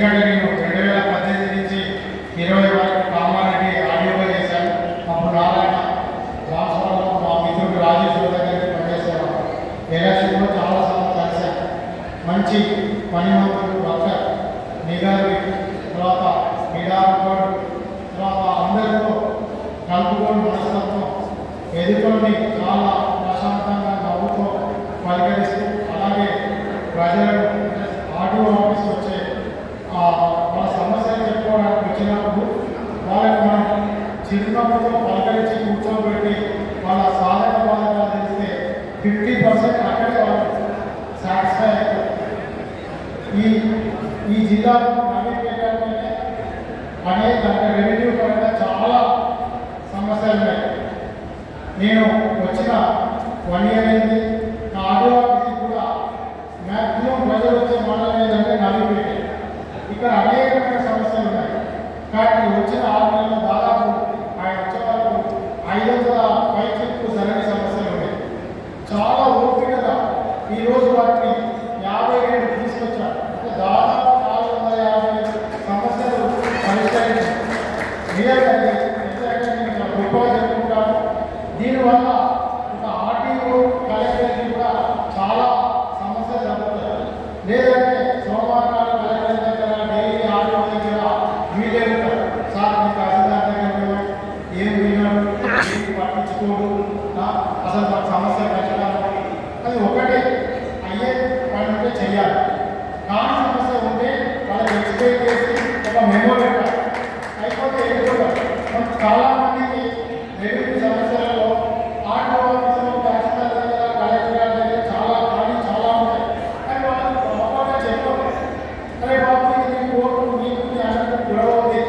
ఎందుకంటే నేను రెండు వేల పద్దెనిమిది నుంచి ఇరవై వరకు కామారెడ్డి ఆడియోలో చేశాను అప్పుడు నారాయణ రాష్ట్రంలో మా మిత్రుడు రాజేశ్వర దగ్గరికి పనిచేసేవాడు ఎలక్షన్లో చాలాసార్లు కలిశాను మంచి పనిమంతుడు డాక్టర్ నిగారి తర్వాత నిడారుకోడు తర్వాత అందరితో కలుపుకోని మనస్తత్వం ఎదుర్కొని చాలా ప్రశాంతంగా నవ్వుతో పలకరిస్తూ అలాగే ప్రజలను ఆటో ఆఫీస్ వచ్చే ఆ, వాళ్ళ సమస్యలు చెప్పుకోవడానికి వచ్చినప్పుడు వాళ్ళకి మనం చిరునవ్వుతో పలకరించి కూర్చోబెట్టి వాళ్ళ సాధన బాధకాలు తెలిస్తే ఫిఫ్టీ పర్సెంట్ అక్కడే వాళ్ళు సాటిస్ఫై అవుతారు. ఈ ఈ జిల్లాలో నవీపేట అంటేనే అనేక రెవెన్యూ పరంగా చాలా సమస్యలు ఉన్నాయి. నేను వచ్చిన వన్ ఇయర్ అయింది నా ఆటో ఆఫీస్కి కూడా మ్యాక్సిమం ప్రజలు వచ్చే మండలం ఏంటంటే నవీపేట ఇక్కడ అనేకమైన సమస్యలు ఉన్నాయి కానీ వచ్చిన ఆరు నెలల్లో దాదాపు ఆయన వచ్చే వరకు ఐదు వందల పైచెక్కు సరైన సమస్యలు ఉన్నాయి చాలా ఓపికగా ఈరోజు వాటిని యాభై రెండు తీసుకొచ్చారు అంటే దాదాపు నాలుగు వందల యాభై సమస్యలు పరిష్కరించారు నిజంగా ఇది నిజంగా నేను ఇలా గొప్పగా చెప్పుకుంటాను దీనివల్ల ఒక ఆర్టీఓ కలెక్టర్కి కూడా చాలా సమస్యలు జరుగుతాయి లేదంటే సోమవారం నాడు కలెక్టర్ దగ్గర డైలీ ఆర్టీఓ దగ్గర వీళ్ళే సార్ మీ తహసీల్దార్ దగ్గర ఏం విన్నాడు పట్టించుకోడు. అసలు సమస్య అది ఒకటే. అయ్యే పని ఉంటే చెయ్యాలి. కాని సమస్య ఉంటే వాళ్ళకి ఎక్స్ప్లెయిన్ చేసి ఒక మెమో పెట్టాలి. అయిపోతే వెళ్ళిపోతారు చాలా మందికి రెవెన్యూ సమస్యలలో ఆటో ఆఫీసులో తహసీల్దార్ దగ్గర కలెక్టర్ గారి దగ్గర చాలా ఖాళీ చాలా ఉంటాయి కానీ వాళ్ళకి ప్రాపర్గా చెప్పరు అరే బాబు ఇది కోర్టు మీకు మీ అందరికీ గొడవ ఉంది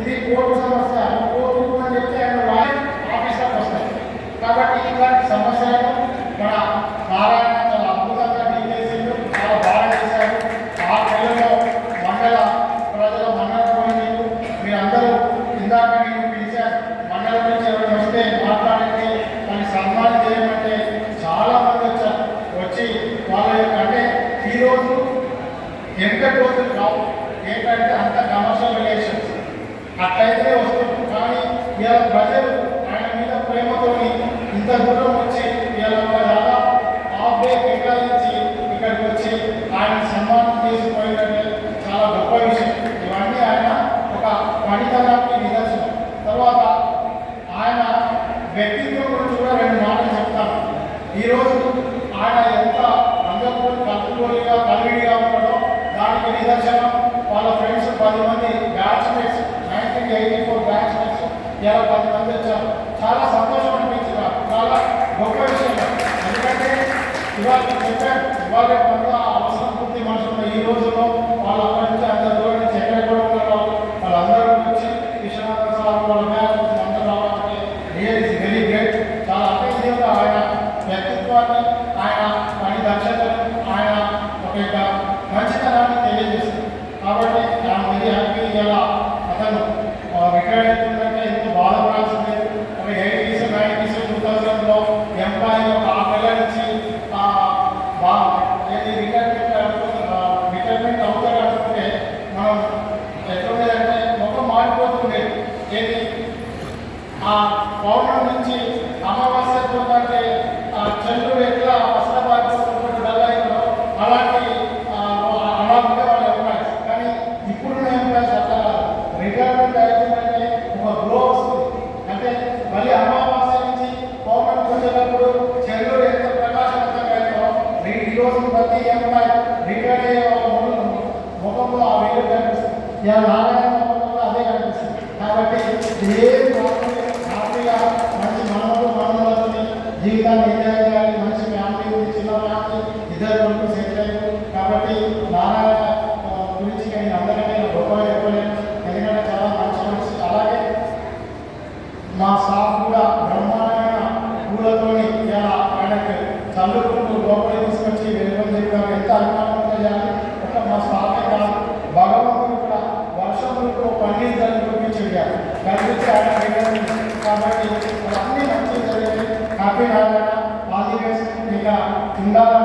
ఇది కోర్టు సమస్య కోర్టు అని చెప్తే ఆయన రాయి ఆఫీసర్కి వస్తాయి కాబట్టి ఇలాంటి సమస్యలను మన నారాయణ చాలా అద్భుతంగా డీల్ చాలా బాగా చేశారు. ఆ నెలలో మండల ప్రజల మండల మీరు మీరందరూ ఇందాక నేను పిలిచాను. మండలం నుంచి ఎవరైనా వస్తే మాట్లాడండి. దాన్ని సన్మానం చేయమంటే చాలా మంది వచ్చారు. వచ్చి వాళ్ళ యొక్క అంటే ఈరోజు ఎంత రోజులు కావు ఏంటంటే అంత కమర్షియల్ రిలేషన్స్ అట్లయితే వస్తుంది. కానీ ఇలా ప్రజలు ఆయన మీద ప్రేమతోని ఇంత దూరం వచ్చి ఇలా ఒక దాదాపు హాఫ్ డే కేటాయించి ఇక్కడికి వచ్చి ఆయన సన్మానం చేసిపోయిందంటే చాలా గొప్ప విషయం ఇవన్నీ ఆయన ఒక పనితనానికి నిదర్శనం తర్వాత ఆయన వ్యక్తిత్వం గురించి కూడా రెండు మాటలు చెప్తాను ఈరోజు ఆయన ఎంత అందరితో కలుపుకోలిగా కలిగిగా ఉన్నాడో దానికి నిదర్శనం వాళ్ళ ఫ్రెండ్స్ పది మంది batchmates nineteen eighty four batchmates ఇలా పది మంది వచ్చారు. చాలా సంతోషం అనిపించింది. చాలా గొప్ప విషయం. ఎందుకంటే ఇవాళ చెప్పాను ఇవాళ కొంత అవసరం పూర్తి మనుషులు ఈ రోజుల్లో వాళ్ళు అక్కడి నుంచి అంత దూరం నుంచి ఎక్కడ కూడా ఉన్నారో వాళ్ళందరూ వచ్చి విశ్వనాథ సార్ వాళ్ళ బ్యాచ్ అందరూ రావాలంటే రియల్ ఇస్ వెరీ గ్రేట్ చాలా అపేక్షంగా ఆయన వ్యక్తిత్వాన్ని ఆయన పని దక్షతను ఆయన ఒక యొక్క మంచితనాన్ని తెలియజేస్తుంది కాబట్టి నాకు వెరీ హ్యాపీ ఇలా అతను రిటైర్డ్ అవుతుందంటే ఎంతో బాధపడాల్సిందే ఒక ఎయిటీస్ నైంటీస్ టూ థౌజండ్లో ఎంప్లాయీ ఒక ఆరు నెలల నుంచి ఆ, బా ఏది రిటైర్మెంట్ రిటైర్మెంట్ అవుతారు అనుకుంటే మనం ఎట్లుండేదంటే మొత్తం మారిపోతుంది ఏది? ఆ పౌర్ణం నుంచి అమావాస్య పోతుంటే ఆ చంద్రుడు ఎట్లా వస్త్ర పాటిస్తున్నటువంటి డల్లైందో అలాంటి ఆ, అలా ఉండే వాళ్ళు ఎంప్లాయీస్ కానీ ఇప్పుడున్న ఎంప్లాయీస్ అట్లా రిటైర్మెంట్ అవుతుందంటే ఒక గ్లో వస్తుంది అంటే మళ్ళీ అమావాస్య నుంచి పౌర్ణమి వచ్చేటప్పుడు చంద్రుడు ఎంత ప్రకాశవంతంగా అయిందో ఈ- ఈ రోజు ప్రతి ఎంప్లాయీ రిటైర్ అయ్యే వాళ్ళ ముఖం- ముఖంలో ఆ వెలుగు కనిపిస్తుంది ఇలా నారాయణ ముఖంలో అదే కనిపిస్తుంది కాబట్టి ఏం మంచి మనవలు మనవలతో జీవితాన్ని కాబట్టి అన్ని మంచి జరిగింది happy Narayana all the best ఇంకా ఉండాలని